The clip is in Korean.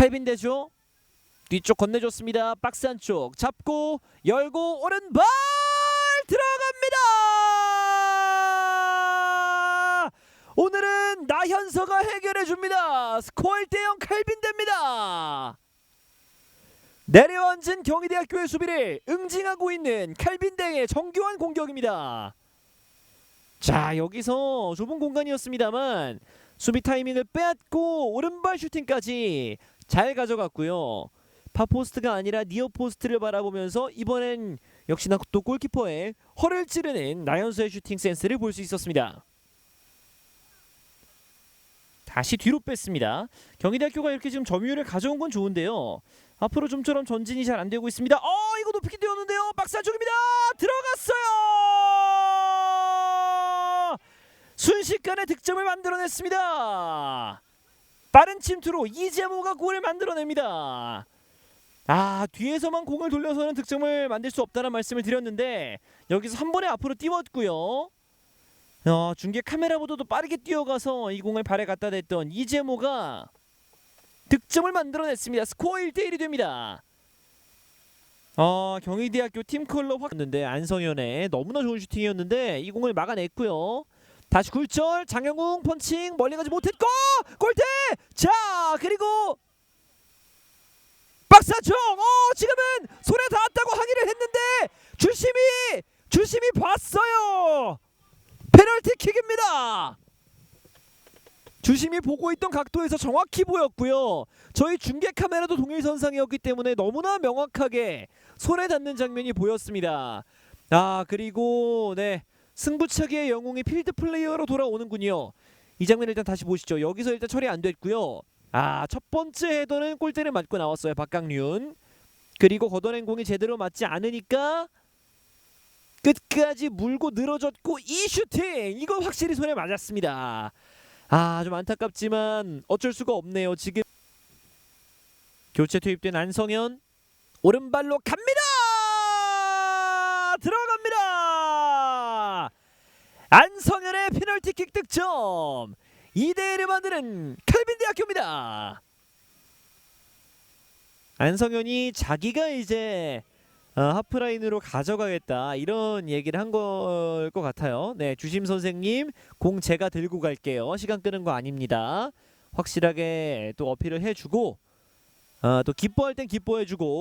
칼빈 대죠. 뒤쪽 건네줬습니다. 박스 안쪽 잡고 열고 오른발 들어갑니다. 오늘은 나현서가 해결해 줍니다. 스코어 1대0 칼빈 됩니다. 내려앉은 경희대학교의 수비를 응징하고 있는 칼빈대의 정교한 공격입니다. 자 여기서 좁은 공간이었습니다만 수비 타이밍을 빼앗고 오른발 슈팅까지 잘 가져갔고요. 파포스트가 아니라 니어 포스트를 바라보면서 이번엔 역시나 또 골키퍼의 허를 찌르는 나연수의 슈팅 센스를 볼 수 있었습니다. 다시 뒤로 뺐습니다. 경희대학교가 이렇게 지금 점유율을 가져온 건 좋은데요. 앞으로 좀처럼 전진이 잘 안 되고 있습니다. 어 이거 높이 뛰었는데요. 박스 안쪽입니다. 들어갔어요. 순식간에 득점을 만들어냈습니다. 빠른 침투로 이재모가 골을 만들어냅니다. 아 뒤에서만 공을 돌려서는 득점을 만들 수 없다는 말씀을 드렸는데 여기서 한 번에 앞으로 띄웠고요. 어, 중계 카메라보다도 빠르게 뛰어가서 이 공을 발에 갖다 댔던 이재모가 득점을 만들어냈습니다. 스코어 1대1이 됩니다. 어, 경희대학교 팀 컬러 확는데 안성현의 너무나 좋은 슈팅이었는데 이 공을 막아냈고요. 다시 굴절. 장영웅 펀칭 멀리 가지 못했고 골대! 자 그리고 박사총! 어 지금은 손에 닿았다고 항의를 했는데 주심이 주심이 봤어요. 페널티킥입니다. 주심이 보고 있던 각도에서 정확히 보였고요. 저희 중계 카메라도 동일선상이었기 때문에 너무나 명확하게 손에 닿는 장면이 보였습니다. 아 그리고 네 승부차기의 영웅이 필드 플레이어로 돌아오는군요. 이 장면 일단 다시 보시죠. 여기서 일단 처리 안 됐고요. 아, 첫 번째 헤더는 골대를 맞고 나왔어요. 박강륜. 그리고 걷어낸 공이 제대로 맞지 않으니까 끝까지 물고 늘어졌고 이 슈팅 이거 확실히 손에 맞았습니다. 아, 좀 안타깝지만 어쩔 수가 없네요. 지금 교체 투입된 안성현 오른발로 갑니다. 안성현의 페널티킥 득점 2대1을 만드는 칼빈 대학교입니다. 안성현이 자기가 이제 어, 하프라인으로 가져가겠다 이런 얘기를 한 걸 것 같아요. 네, 주심 선생님 공 제가 들고 갈게요. 시간 끄는 거 아닙니다. 확실하게 또 어필을 해주고 어, 또 기뻐할 땐 기뻐해주고